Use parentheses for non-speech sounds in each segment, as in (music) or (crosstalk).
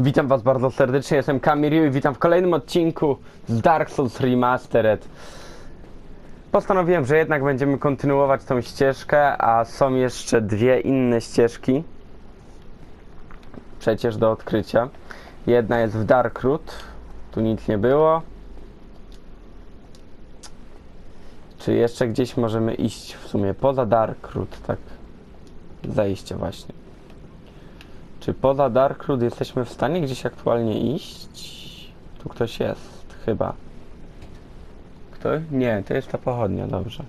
Witam was bardzo serdecznie, jestem Kamil i witam w kolejnym odcinku z Dark Souls Remastered. Postanowiłem, że jednak będziemy kontynuować tą ścieżkę, a są jeszcze dwie inne ścieżki. Przecież do odkrycia. Jedna jest w Darkroot, tu nic nie było. Czy jeszcze gdzieś możemy iść w sumie poza Darkroot, tak? Zajście właśnie. Czy poza Darkroot jesteśmy w stanie gdzieś aktualnie iść? Tu ktoś jest, chyba. Kto? Nie, to jest ta pochodnia, dobrze.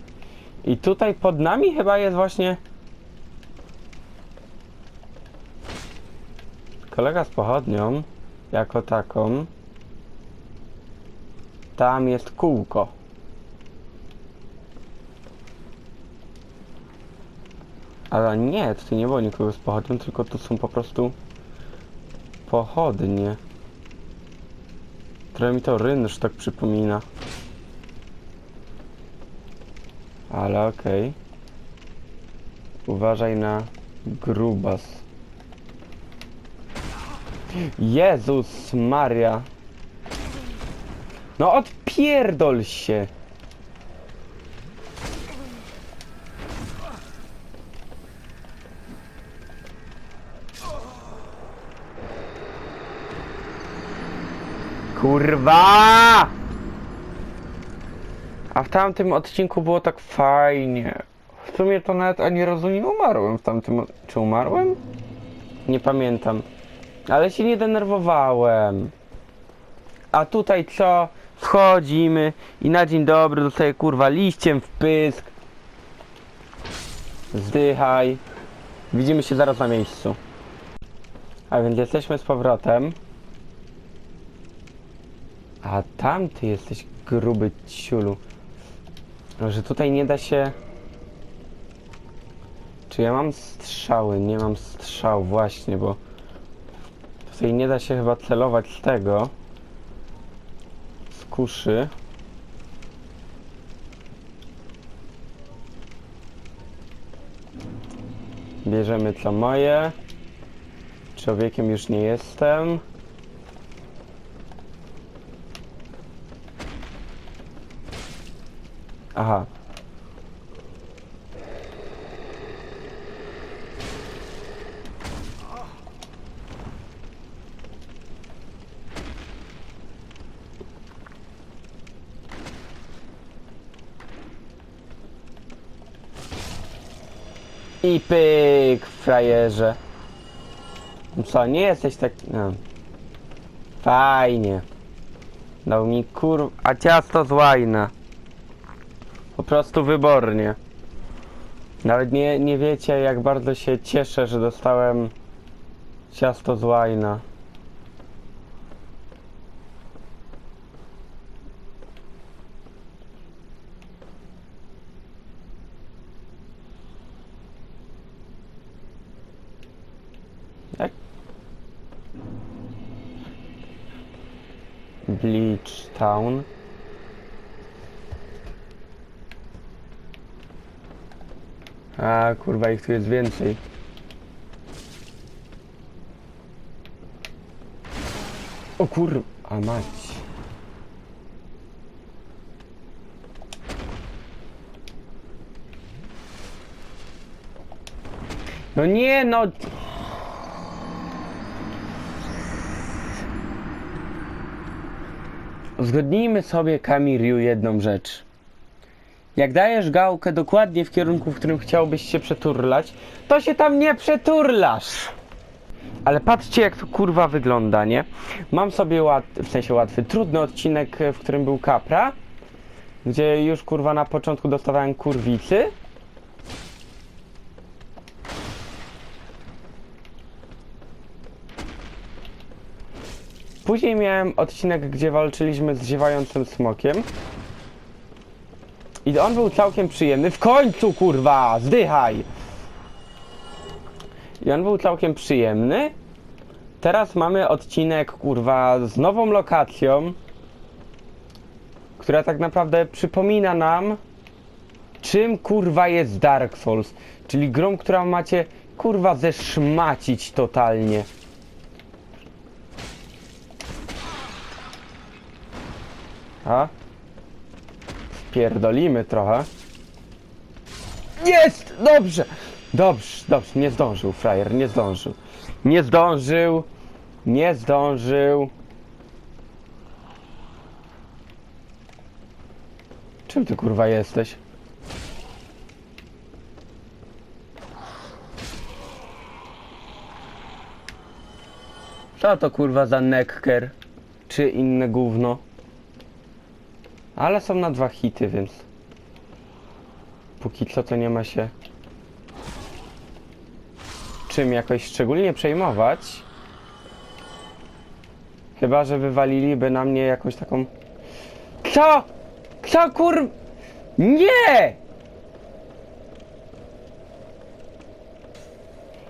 I tutaj pod nami chyba jest właśnie... Kolega z pochodnią, jako taką. Tam jest kółko. Ale nie, tutaj nie było nikogo z pochodnią, tylko tu są po prostu pochodnie. Trochę mi to rynsz tak przypomina. Ale okej. Uważaj na grubas. Jezus Maria. No odpierdol się. Kurwa! A w tamtym odcinku było tak fajnie. W sumie to nawet ani razu nie umarłem w tamtym. Czy umarłem? Nie pamiętam. Ale się nie denerwowałem. A tutaj co? Wchodzimy i na dzień dobry dostaję kurwa liściem w pysk. Zdychaj. Widzimy się zaraz na miejscu. A więc jesteśmy z powrotem. A tam ty jesteś gruby ciulu. Że tutaj nie da się... Czy ja mam strzały? Nie mam strzał właśnie, bo... Tutaj nie da się chyba celować z tego. Z kuszy. Bierzemy co moje. Człowiekiem już nie jestem. Aha. I pyk, frajerze. Co, nie jesteś tak... No. Fajnie. Dał mi kur... A ciasto z łajna. Po prostu wybornie. Nawet nie, nie wiecie, jak bardzo się cieszę, że dostałem ciasto z łajna. Bleach Town. A kurwa, ich tu jest więcej. O kur... A mać. No nie, no... Uzgodnijmy sobie, Kamiriu, jedną rzecz. Jak dajesz gałkę dokładnie w kierunku, w którym chciałbyś się przeturlać, to się tam nie przeturlasz. Ale patrzcie, jak to kurwa wygląda, nie? Mam sobie łat, w sensie łatwy, trudny odcinek, w którym był Kapra, gdzie już kurwa na początku dostawałem kurwicy. Później miałem odcinek, gdzie walczyliśmy z ziewającym smokiem. I on był całkiem przyjemny. W końcu, kurwa, zdychaj! I on był całkiem przyjemny. Teraz mamy odcinek, kurwa, z nową lokacją, która tak naprawdę przypomina nam, czym, kurwa, jest Dark Souls. Czyli grą, którą macie, kurwa, zeszmacić totalnie. A? Spierdolimy trochę. Jest! Dobrze! Dobrze, dobrze, nie zdążył, frajer, nie zdążył. Nie zdążył. Nie zdążył. Czym ty kurwa jesteś? Co to kurwa za necker? Czy inne gówno? Ale są na dwa hity, więc... Póki co to nie ma się... Czym jakoś szczególnie przejmować. Chyba, że wywaliliby na mnie jakąś taką... Co? Co kur... Nie!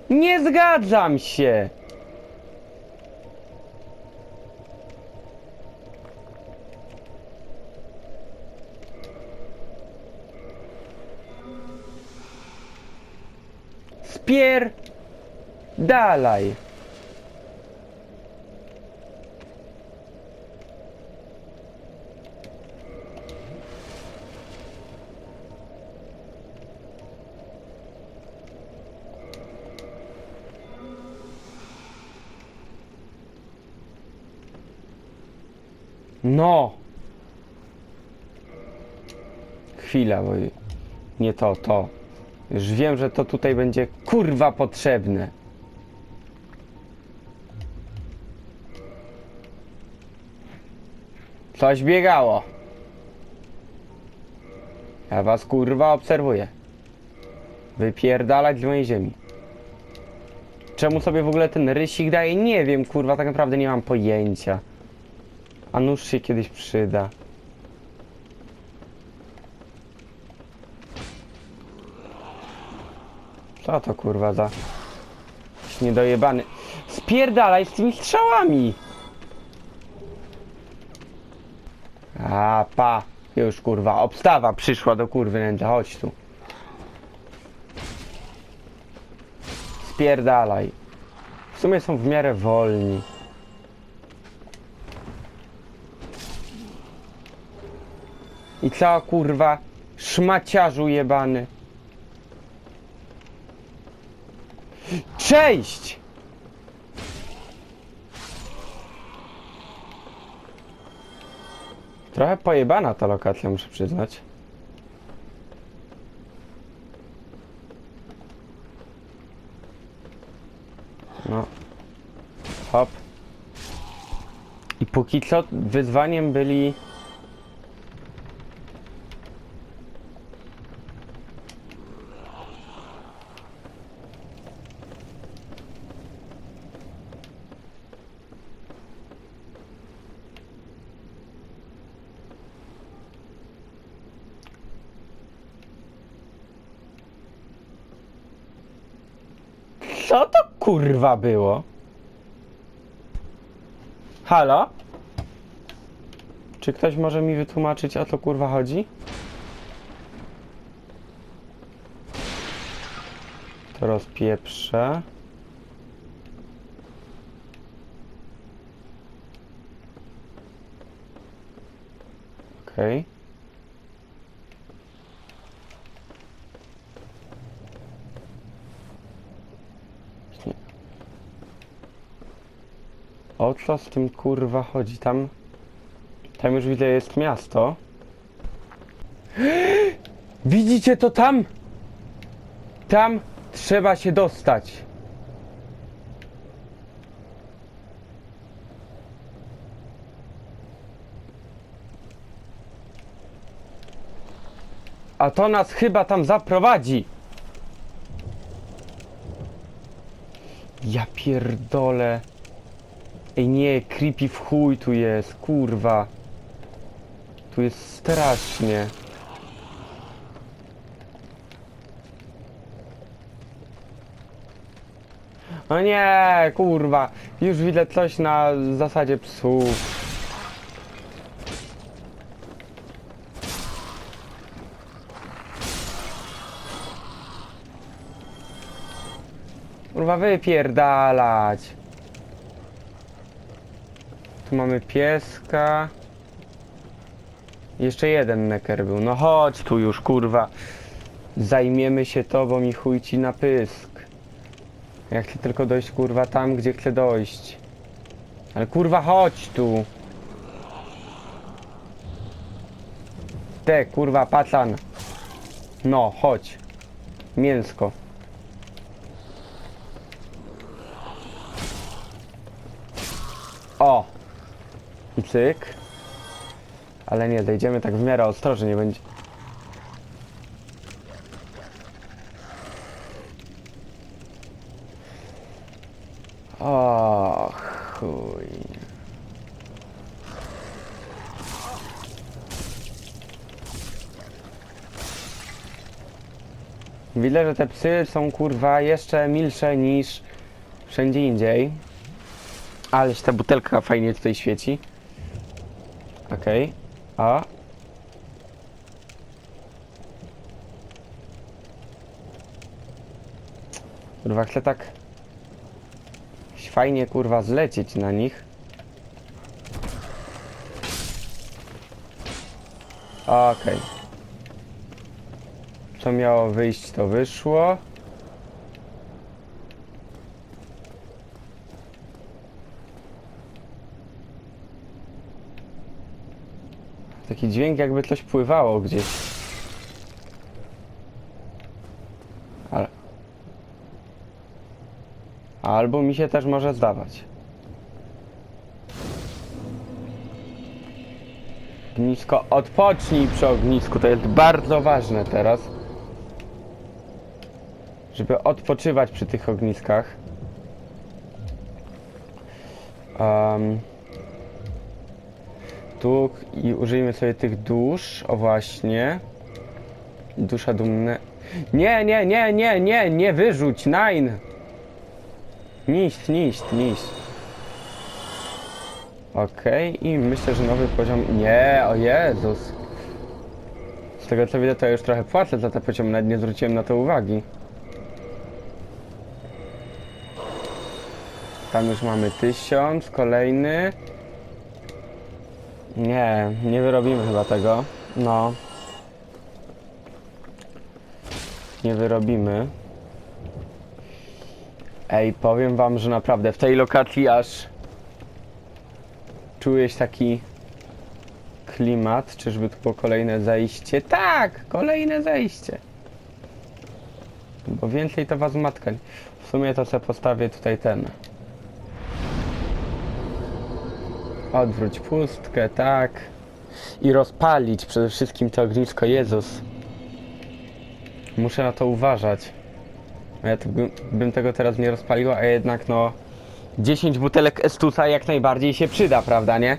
Nie zgadzam się! Spier... Dalej. No. Chwila, bo nie to, to. Już wiem, że to tutaj będzie kurwa potrzebne. Coś biegało. Ja was kurwa obserwuję. Wypierdalać z mojej ziemi. Czemu sobie w ogóle ten rysik daje? Nie wiem, kurwa, tak naprawdę nie mam pojęcia. A nóż się kiedyś przyda. Co to kurwa za... Niedojebany. Spierdalaj z tymi strzałami! A pa, już kurwa, obstawa przyszła do kurwy nędza, chodź tu. Spierdalaj. W sumie są w miarę wolni. I cała kurwa, szmaciarzu jebany. Cześć! Trochę pojebana ta lokacja, muszę przyznać. No. Hop. I póki co wyzwaniem byli... Co to kurwa było? Halo? Czy ktoś może mi wytłumaczyć o co kurwa chodzi? To rozpieprzę. Okej. Nie. O co z tym kurwa chodzi? Tam... Tam już widzę jest miasto. (gasps) Widzicie to tam? Tam trzeba się dostać. A to nas chyba tam zaprowadzi. Ja pierdolę. Ej nie, creepy w chuj tu jest, kurwa. Tu jest strasznie. No nie, kurwa. Już widzę coś na zasadzie psów. Kurwa, wypierdalać. Tu mamy pieska. Jeszcze jeden neker był. No chodź tu już, kurwa. Zajmiemy się tobą i chuj ci na pysk. Ja chcę tylko dojść, kurwa, tam, gdzie chcę dojść. Ale kurwa, chodź tu. Te, kurwa, patlan. No, chodź. Mięsko. O! Cyk. Ale nie, zejdziemy tak w miarę ostrożnie, nie będzie. O, chuj. Widzę, że te psy są kurwa jeszcze milsze niż wszędzie indziej. Aleś ta butelka fajnie tutaj świeci. Okej. A. Kurwa, chcę tak fajnie kurwa zlecieć na nich. Okej. Co miało wyjść, to wyszło. Taki dźwięk jakby coś pływało gdzieś. Ale... Albo mi się też może zdawać. Ognisko, odpocznij przy ognisku, to jest bardzo ważne teraz. Żeby odpoczywać przy tych ogniskach. Um, tu i użyjmy sobie tych dusz, o właśnie. Dusza dumne. Nie, nie, nie, nie, nie, nie wyrzuć, nine! Niść, niść, niść. Okej, i myślę, że nowy poziom... Nie, o Jezus. Z tego co widzę, to ja już trochę płacę za te poziomy, nawet nie zwróciłem na to uwagi. Tam już mamy tysiąc, kolejny. Nie, nie wyrobimy chyba tego. No. Nie wyrobimy. Ej, powiem wam, że naprawdę w tej lokacji aż czułeś taki klimat. Czyżby tu było kolejne zejście? Tak! Kolejne zejście. Bo więcej to was matka. W sumie to sobie postawię tutaj ten. Odwróć pustkę, tak. I rozpalić przede wszystkim to ognisko. Jezus. Muszę na to uważać. Ja to bym, tego teraz nie rozpalił, a jednak no 10 butelek Estusa jak najbardziej się przyda, prawda, nie?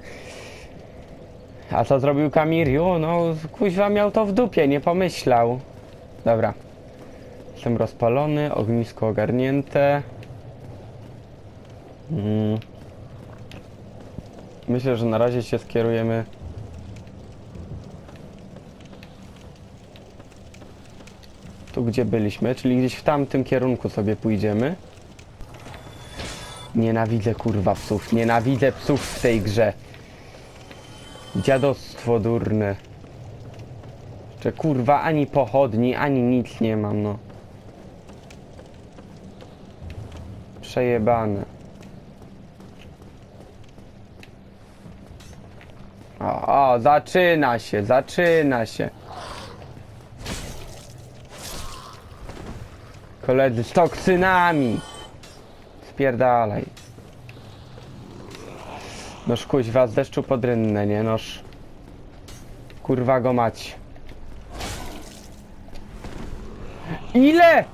A co zrobił Kamiriu? No, kuźwa miał to w dupie, nie pomyślał. Dobra. Jestem rozpalony, ognisko ogarnięte. Mm. Myślę, że na razie się skierujemy tu, gdzie byliśmy, czyli gdzieś w tamtym kierunku sobie pójdziemy. Nienawidzę kurwa psów, nienawidzę psów w tej grze. Dziadostwo durne. Że kurwa ani pochodni, ani nic nie mam, no. Przejebane. Zaczyna się, zaczyna się. Koledzy z toksynami. Spierdalaj. Noż kuźwa z deszczu pod nie noż. Kurwa go mać. Ile?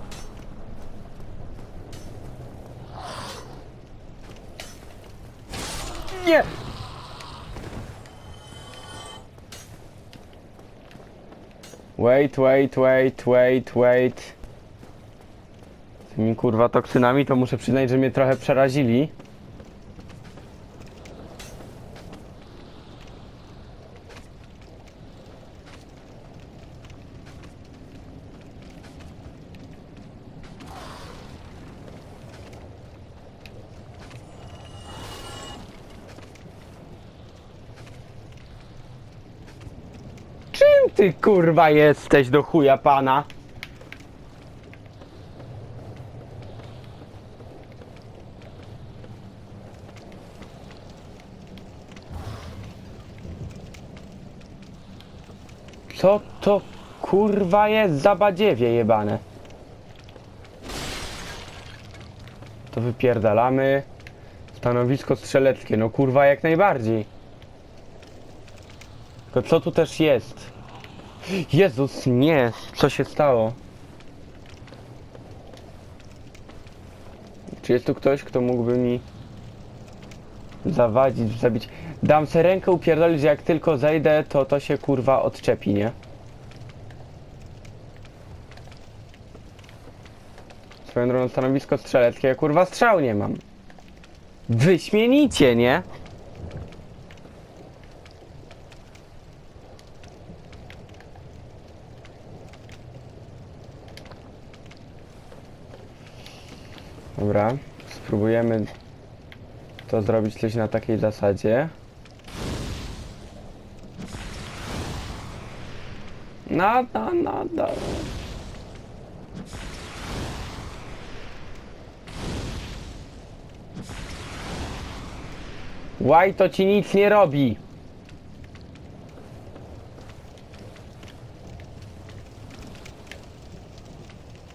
Nie! Wait, wait, wait, wait, wait. Z tymi kurwa toksynami to muszę przyznać, że mnie trochę przerazili. Ty kurwa jesteś do chuja pana? Co to kurwa jest za badziewie jebane? To wypierdalamy. Stanowisko strzeleckie, no kurwa jak najbardziej. Tylko co tu też jest? Jezus, nie! Co się stało? Czy jest tu ktoś, kto mógłby mi zawadzić, zabić? Dam se rękę upierdolić, że jak tylko zejdę, to to się kurwa odczepi, nie? Swoją drogą stanowisko strzeleckie, ja kurwa strzał nie mam. Wyśmienicie, nie? Dobra, spróbujemy to zrobić coś na takiej zasadzie. No, no. Łaj to ci nic nie robi.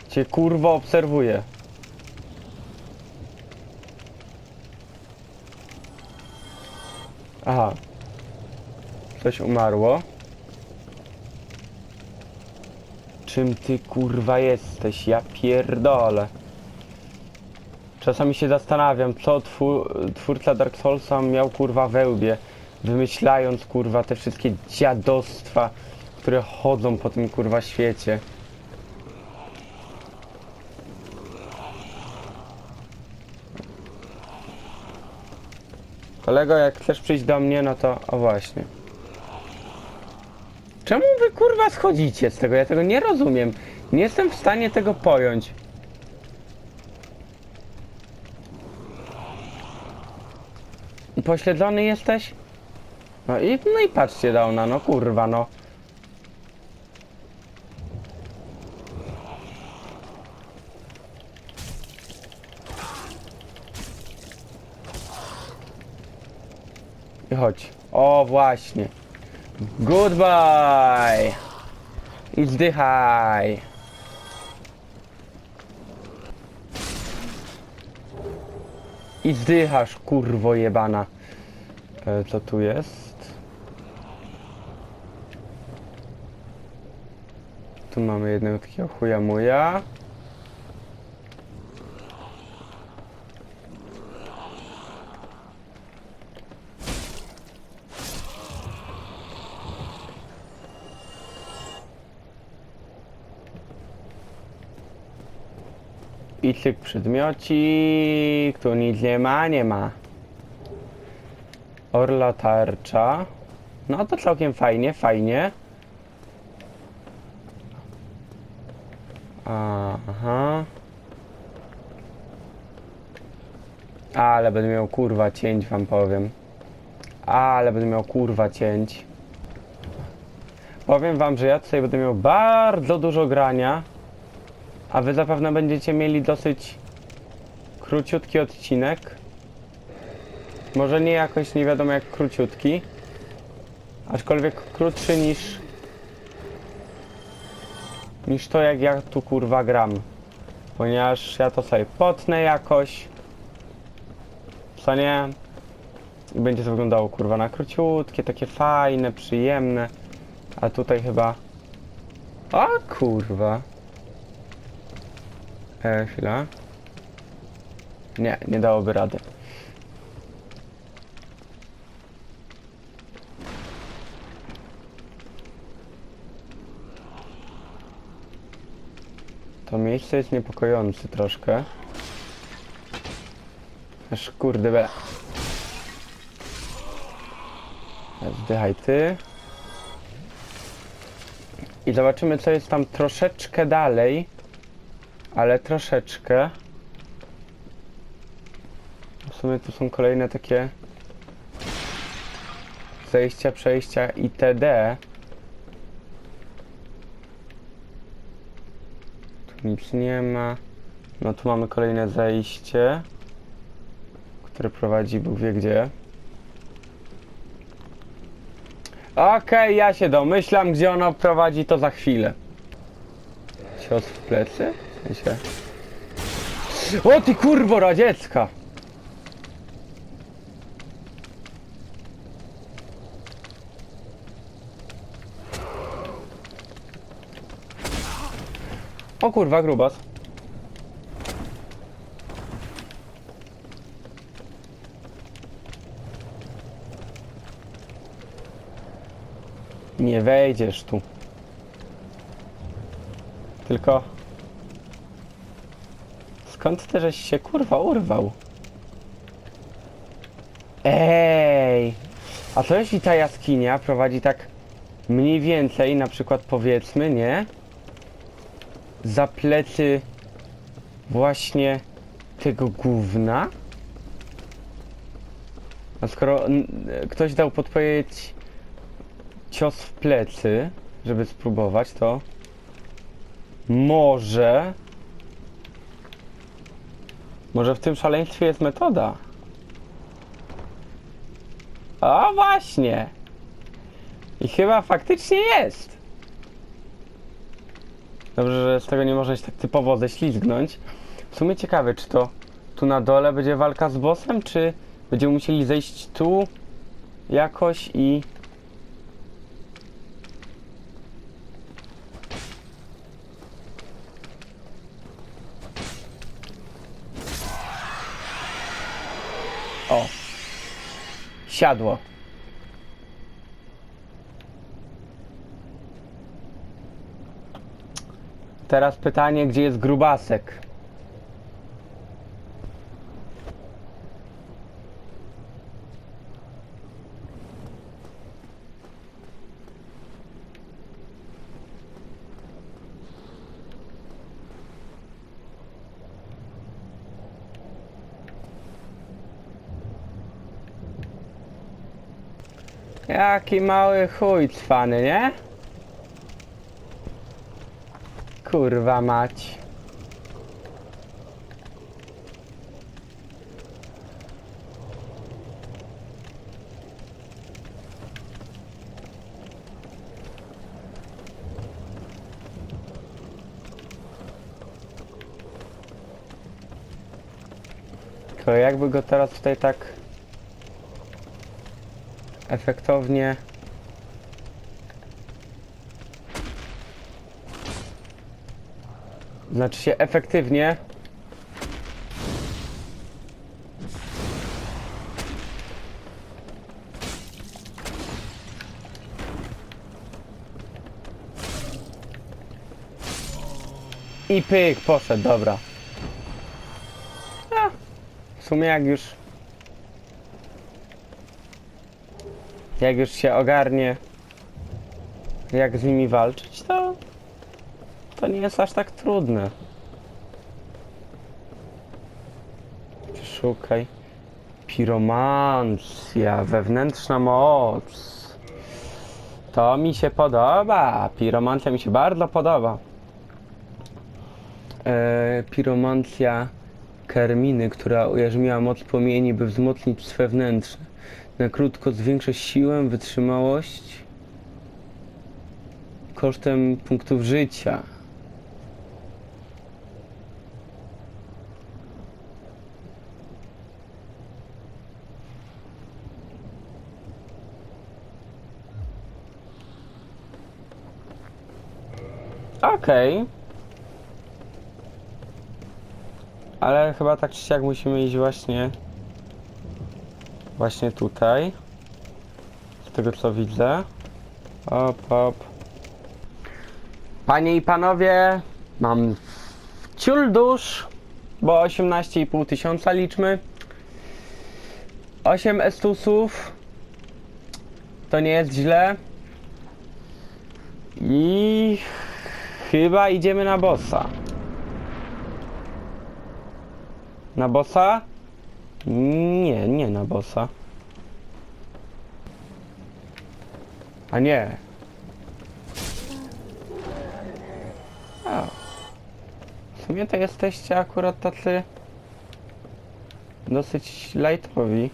Cię kurwo obserwuję. Aha. Coś umarło. Czym ty kurwa jesteś? Ja pierdolę. Czasami się zastanawiam, co twór, twórca Dark Soulsa miał kurwa we łbie, wymyślając kurwa te wszystkie dziadostwa, które chodzą po tym kurwa świecie. Kolego, jak chcesz przyjść do mnie, no to o właśnie. Czemu wy kurwa schodzicie z tego? Ja tego nie rozumiem. Nie jestem w stanie tego pojąć. Pośledzony jesteś? No i, no i patrzcie Dauna, no kurwa no. Chodź. O właśnie. Goodbye. I zdychaj. I zdychasz, kurwo jebana. E, co tu jest? Tu mamy jednego takiego chuja muja. Cyk przedmiocik, tu nic nie ma, nie ma. Orla tarcza. No to całkiem fajnie, fajnie. Aha. Ale będę miał kurwa cięć, wam powiem. Ale będę miał kurwa cięć. Powiem wam, że ja tutaj będę miał bardzo dużo grania. A wy zapewne będziecie mieli dosyć króciutki odcinek. Może nie jakoś nie wiadomo jak króciutki. Aczkolwiek krótszy niż niż to jak ja tu kurwa gram. Ponieważ ja to sobie potnę jakoś. Co nie? I będzie to wyglądało kurwa na króciutkie, takie fajne, przyjemne. A tutaj chyba... A kurwa. E, chwila. Nie, nie dałoby rady. To miejsce jest niepokojące troszkę. Aż kurde be. Zdychaj ty. I zobaczymy co jest tam troszeczkę dalej ale troszeczkę. W sumie tu są kolejne takie zejścia, przejścia itd. Tu nic nie ma. No tu mamy kolejne zejście, które prowadzi Bóg wie gdzie. Okej, okay, ja się domyślam, gdzie ono prowadzi, to za chwilę. Cios w plecy? Sensie... O ty kurwo radziecka! O kurwa, grubas. Nie wejdziesz tu. Tylko... Skąd ty żeś się kurwa urwał? Ej! A to jeśli ta jaskinia prowadzi tak mniej więcej, na przykład powiedzmy, nie? Za plecy właśnie tego gówna? A skoro ktoś dał podpowiedź cios w plecy, żeby spróbować, to może może w tym szaleństwie jest metoda. O właśnie! I chyba faktycznie jest. Dobrze, że z tego nie można się tak typowo ześlizgnąć. W sumie ciekawe, czy to tu na dole będzie walka z bossem, czy będziemy musieli zejść tu jakoś i... Siadło. Teraz pytanie, gdzie jest grubasek? Jaki mały chuj cwany, nie? Kurwa mać. Jakby go teraz tutaj tak efektownie Znaczy się efektywnie. I pyk, poszedł, dobra. A, w sumie jak już... Jak już się ogarnie, jak z nimi walczyć, to to nie jest aż tak trudne. Szukaj. Piromancja, wewnętrzna moc. To mi się podoba. Piromancja mi się bardzo podoba. E, piromancja Kerminy, która ujarzmiła moc płomieni, by wzmocnić swe wnętrze. Na krótko zwiększa siłę, wytrzymałość kosztem punktów życia. Okej. Ale chyba tak czy siak musimy iść właśnie... Właśnie tutaj. Z tego co widzę. Op, op. Panie i panowie, mam ciul dusz, bo 18,5 tysiąca liczmy. 8 estusów. To nie jest źle. I chyba idziemy na bossa. Na bossa? Nie, nie na bossa. A nie. O. W sumie to jesteście akurat tacy dosyć lightowi.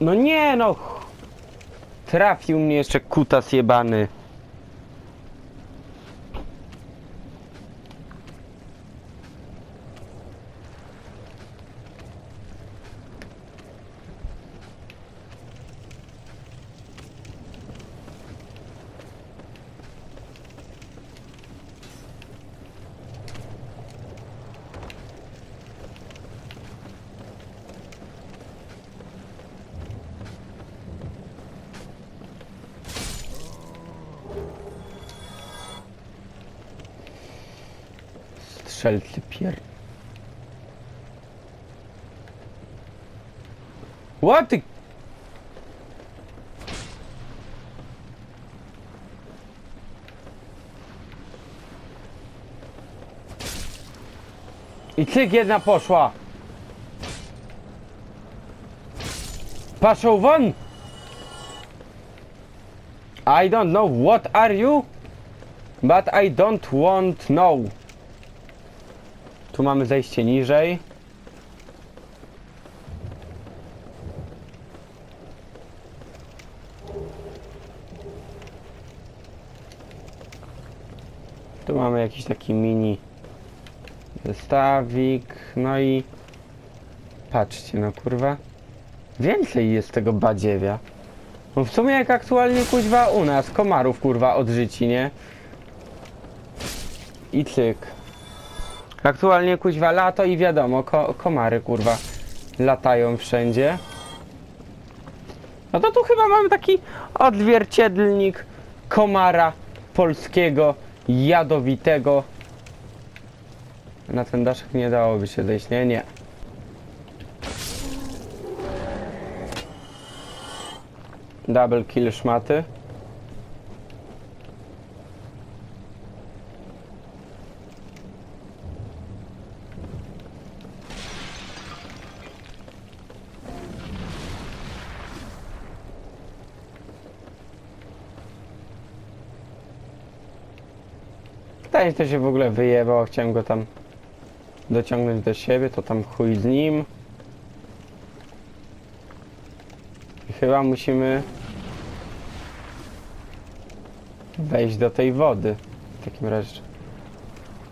No nie no! Trafił mnie jeszcze kutas jebany. The... I cyk jedna poszła. Paszą won! I don't know what are you, but I don't want know. Tu mamy zejście niżej. Tu jakiś taki mini zestawik. No i patrzcie, no kurwa. Więcej jest tego badziewia. No w sumie jak aktualnie kuźwa u nas, komarów kurwa odżyci, nie? I cyk. Aktualnie kuźwa lato i wiadomo, ko komary kurwa latają wszędzie. No to tu chyba mamy taki odzwierciedlnik komara polskiego, jadowitego. Na ten daszek nie dałoby się zejść, nie? Nie. Double kill szmaty. Ten to się w ogóle wyjebał, chciałem go tam dociągnąć do siebie, to tam chuj z nim. I chyba musimy wejść do tej wody. W takim razie.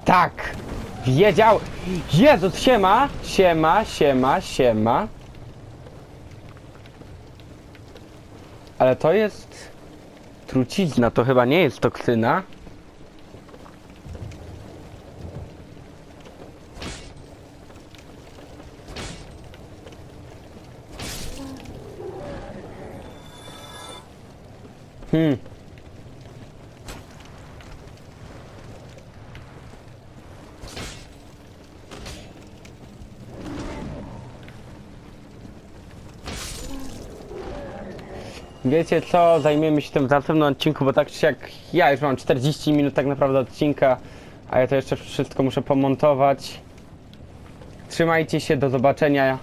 Tak! Wiedział! Jezus, siema! Siema, siema, siema. Ale to jest trucizna, to chyba nie jest toksyna. Hmm. Wiecie co, zajmiemy się tym w następnym odcinku, bo tak czy jak ja już mam 40 minut tak naprawdę odcinka, a ja to jeszcze wszystko muszę pomontować. Trzymajcie się, do zobaczenia.